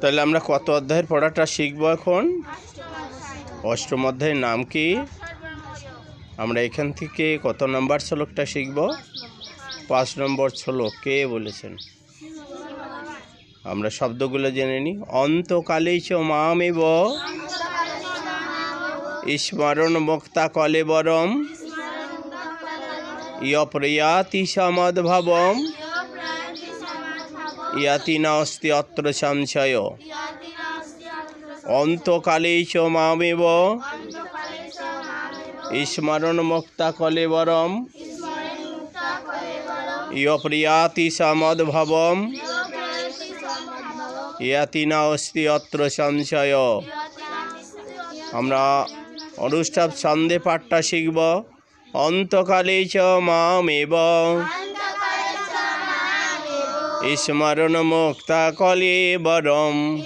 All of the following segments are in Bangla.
তাহলে আমরা কত অধ্যায়ের পড়াটা শিখব এখন? অষ্টম অধ্যায়ের নাম কি? আমরা এখান থেকে কত নম্বর শ্লোকটা শিখব? পাঁচ নম্বর শ্লোক, কে বলেছেন? আমরা শব্দগুলো জেনে নিই। অন্তকালে চ স্মরণ মুক্তা কলেবরম ইয় প্রয়াতি সমদ্ভবম ইয়াতি নাস্তি অত্র সংশয়। অন্তকালে চ মামেব। স্মরণ মুক্তা কলেবরম ইয় প্রিয়াতি সমদ্ভবম। ইয়াতি নাস্তি অত্র সংশয়। আমরা অনুষ্ঠাব ছন্দে পাঠটা শিখব। অন্তকালে চ মামেব স্মরণ মুক্তা কলে বরম।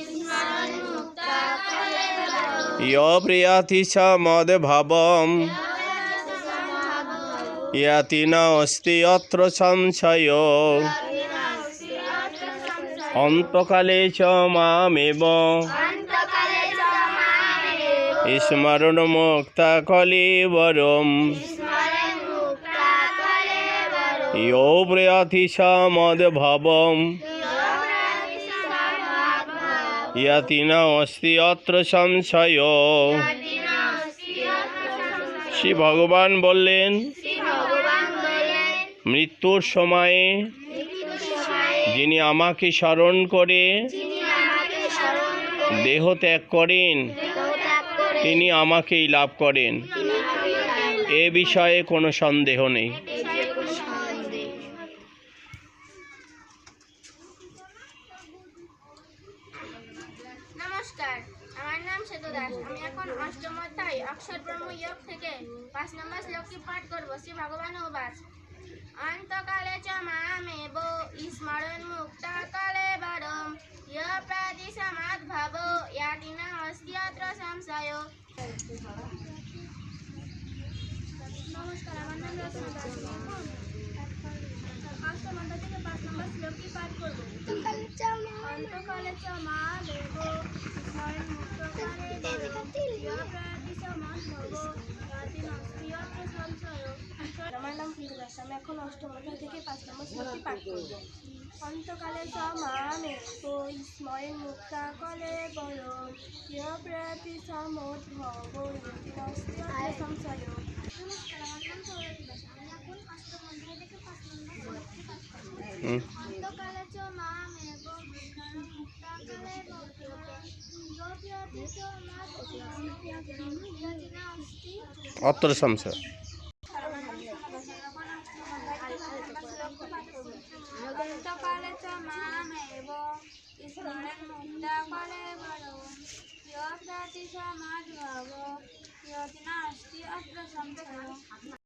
ইয় প্রিয়াতি সমদ ভাবম ইয়াতি নাস্তি অত্র সংশয়। অন্তকালে চ মামেব। স্মরণ মুক্তা কলে বরম। সমদ ভাবম। ইয়াতি নাস্তি অত্র সংশয়। শ্রী ভগবান বললেন, মৃত্যুর সময়ে যিনি আমাকে স্মরণ করে, দেহ ত্যাগ করেন, তিনি আমাকেই লাভ করেন। এ বিষয়ে কোনো সন্দেহ নেই। নমস্কার আমার নাম সেতু দাস। আমি এখন অষ্টম অধ্যায় অক্ষর ব্রহ্ম যোগ থেকে পাঁচ নম্বর শ্লোকটি পাঠ করব শ্রী ভগবান উবাচ অন্তকালে চ মামেব স্মরণ মুক্তা কালে বরম ইয় প্রাদি সমাদ ভাব ইয়াতি না অস্তি অত্র সংশয়। নমস্কার আমার নাম রচনা দাস। অষ্টম অধ্যায় থেকে পাঁচ নম্বর শ্লোকটি পাঠ করব। অন্তকালে চ মা আমার নাম ফিরু দাস আমি এখন অষ্টম থেকে পাঁচ নম্বর শ্লোকটি পাঠ করব। অন্তকালে চ মা দেব মুক্তা কলে বল প্রাতি সমোদ ভব সংশয়। নমস্কার আমার নাম সৌরভ আমি এখন অষ্টম থেকে পাঁচ নম্বর শ্লোকটি পাঠ করব হুম। অন্তকালে চ মামেব বিজ্ঞান মুক্তাকালে গোপ্যতি চ মাতিনা অস্তি অত্র সংশয় অন্তকালে চ মামেব স্মরণ মুক্তাকালে বলো ইয় প্রতি সমাজ ভাব অত্র সংশয়